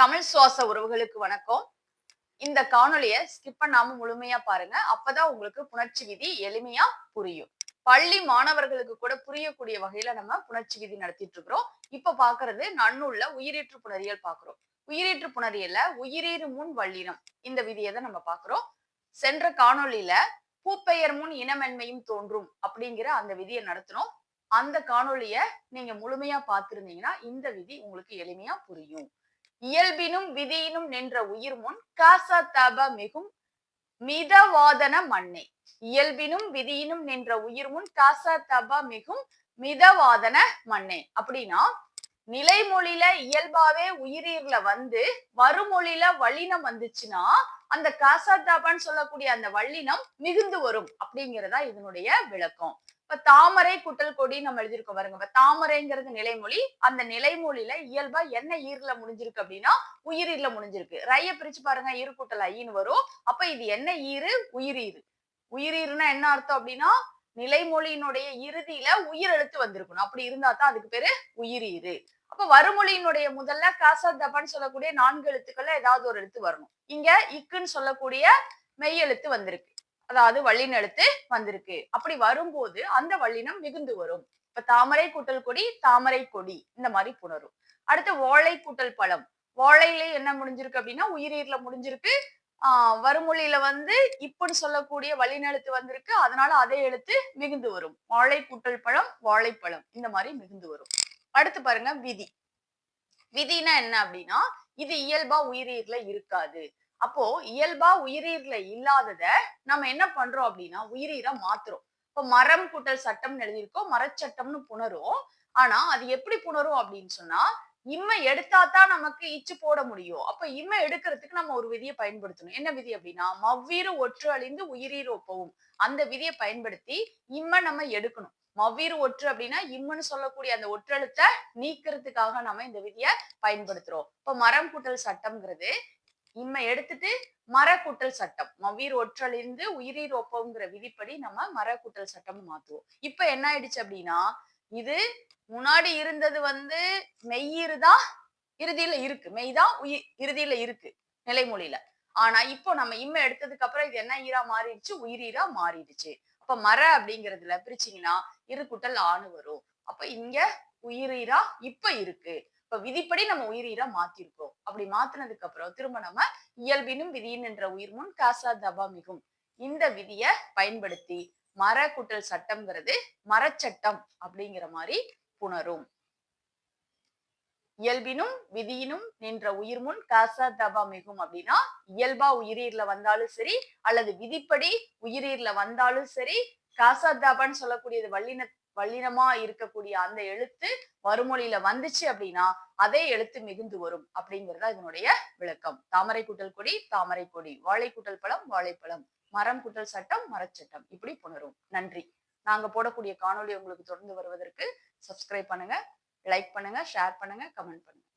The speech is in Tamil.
தமிழ் சுவாச உறவுகளுக்கு வணக்கம். இந்த காணொலியை ஸ்கிப் பண்ணாம முழுமையா பாருங்க. அப்பதான் உங்களுக்கு புணர்ச்சி விதி எளிமையா புரியும். பள்ளி மாணவர்களுக்கு கூட புரியக்கூடிய வகையில நம்ம புணர்ச்சி விதி நடத்திட்டு இருக்கிறோம். இப்ப பாக்குறது நன்னுள்ள உயிரீற்று புணரியல் பாக்குறோம். உயிரீற்று புணரியல்ல உயிரீறு முன் வள்ளினம். இந்த விதியை தான் நம்ம பாக்குறோம். சென்ற காணொளியில பூப்பெயர் முன் இனமென்மையும் தோன்றும் அப்படிங்கிற அந்த விதியை நடத்தினோம். அந்த காணொளிய நீங்க முழுமையா பார்த்திருந்தீங்கன்னா இந்த விதி உங்களுக்கு எளிமையா புரியும். இயல்பினும் விதியினும் நின்ற உயிர் முன் காசா தப மிகும் மிதவாதன மண்ணே. இயல்பினும் விதியினும் நின்ற உயிர் முன் காசா தபா மிகும் மிதவாதன மண்ணே. அப்படின்னா நிலைமொழியில இயல்பாவே உயிரீர்ல வந்து வருமொழியில வல்லினம் வந்துச்சுன்னா அந்த காசா தாபான்னு சொல்லக்கூடிய அந்த வல்லினம் மிகுந்து வரும் அப்படிங்கிறதா இதனுடைய விளக்கம். இப்ப தாமரை குட்டல் கொடி நம்ம எழுதியிருக்கோம் பாருங்க. இப்ப தாமரைங்கிறது நிலைமொழி. அந்த நிலைமொழியில இயல்பா என்ன ஈர்ல முடிஞ்சிருக்கு அப்படின்னா உயிரீர்ல முடிஞ்சிருக்கு. ரைய பிரிச்சு பாருங்க ஈரு கூட்டல் ஐன்னு வரும். அப்ப இது என்ன ஈரு உயிரீரு உயிரீருன்னா என்ன அர்த்தம் அப்படின்னா நிலைமொழியினுடைய இறுதியில உயிர் எழுத்து வந்திருக்கணும். அப்படி இருந்தா தான் அதுக்கு பேரு உயிரீரு அப்ப வருமொழியினுடைய முதல்ல காசா தபான்னு சொல்லக்கூடிய நான்கு எழுத்துக்கள்ல ஏதாவது ஒரு எழுத்து வரணும். இங்க இக்குன்னு சொல்லக்கூடிய மெய் எழுத்து வந்திருக்கு. அதாவது வள்ளினெழுத்து வந்திருக்கு. அப்படி வரும்போது அந்த வள்ளினம் மிகுந்து வரும். இப்ப தாமரை கூட்டல் கொடி தாமரை கொடி இந்த மாதிரி புணரும். அடுத்து ஓலை கூட்டல் பழம். ஓலையில என்ன முடிஞ்சிருக்கு அப்படின்னா உயிரீர்ல முடிஞ்சிருக்கு. ஆஹ் வருமொழியில வந்து இப்படி சொல்லக்கூடிய வழிநெழுத்து வந்திருக்கு. அதனால அதே எழுத்து மிகுந்து வரும். வாழை கூட்டல் பழம் வாழைப்பழம் இந்த மாதிரி மிகுந்து வரும். அடுத்து பாருங்க விதி. விதினா என்ன அப்படின்னா இது இயல்பா உயிரீர்ல இருக்காது. அப்போ இயல்பா உயிரீர்ல இல்லாதத நம்ம என்ன பண்றோம் அப்படின்னா உயிரீரை மாத்துறோம். இப்போ மரம் கூட்டல் சட்டம்னு எழுதியிருக்கோம். மரச்சட்டம்னு புணரும். ஆனா அது எப்படி புணரும் அப்படின்னு சொன்னா இம்மை எடுத்தா தான் நமக்கு இச்சு போட முடியும். அப்ப இம்மை எடுக்கிறதுக்கு நம்ம ஒரு விதியை பயன்படுத்தணும். என்ன விதி அப்படின்னா மவ்வீறு ஒற்று அழிந்து உயிரீர் ஒப்பவும் அந்த விதியை பயன்படுத்தி இம்மை நம்ம எடுக்கணும். மவ்வீறு ஒற்று அப்படின்னா இம்முன்னு சொல்லக்கூடிய அந்த ஒற்றெழுத்தை நீக்கிறதுக்காக நம்ம இந்த விதியை பயன்படுத்துறோம். இப்ப மரம் கூட்டல் சட்டம்ங்கிறது இம்மை எடுத்துட்டு மரக்கூட்டல் சட்டம். மவ்வீர் ஒற்றலிருந்து உயிரீர் ஒப்பங்கிற விதிப்படி நம்ம மரக்கூட்டல் சட்டம் மாத்துவோம். இப்ப என்ன ஆயிடுச்சு அப்படின்னா இது முன்னாடி இருந்தது வந்து மெய்யிரு தான் இறுதியில இருக்கு. மெய் தான் உயிர் இறுதியில இருக்கு நிலைமொழியில. ஆனா இப்போ நம்ம இம்மை எடுத்ததுக்கு அப்புறம் இது என்ன ஈரா மாறிடுச்சு? உயிரீரா மாறிடுச்சு. அப்ப மர அப்படிங்கறதுல பிரிச்சீங்கன்னா இரு குட்டல் ஆணு வரும். அப்ப இங்க உயிரீரா இப்ப இருக்கு. இப்ப விதிப்படி நம்ம உயிரீரா மாத்திருக்கோம் அப்படி மாத்தினதுக்கு அப்புறம் திரும்ப நம்ம இயல்பினும் விதியின் என்ற உயிர் முன் காசா தபா மிகும் இந்த விதிய பயன்படுத்தி மர குட்டல் சட்டம்ங்கிறது மரச்சட்டம் அப்படிங்கிற மாதிரி புணரும். இயல்பினும் விதியினும் நின்ற உயிர் முன் காசா தபா மிகும் அப்படின்னா இயல்பா உயிரீர்ல வந்தாலும் சரி அல்லது விதிப்படி உயிரீர்ல வந்தாலும் சரி காசா தபான்னு சொல்லக்கூடியது வல்லின வல்லினமா இருக்கக்கூடிய அந்த எழுத்து மறுமொழியில வந்துச்சு அப்படின்னா அதே எழுத்து மிகுந்து வரும் அப்படிங்கறதா இதனுடைய விளக்கம். தாமரை கூட்டல் கொடி தாமரை கொடி. வாழை கூட்டல் பழம் வாழைப்பழம் மரம் கூட்டல் சட்டம் மரச்சட்டம் இப்படி புணரும். நன்றி. நாங்க போடக்கூடிய காணொலி உங்களுக்கு தொடர்ந்து வருவதற்கு சப்ஸ்கிரைப் பண்ணுங்க லைக் பண்ணுங்க ஷேர் பண்ணுங்க கமெண்ட் பண்ணுங்க.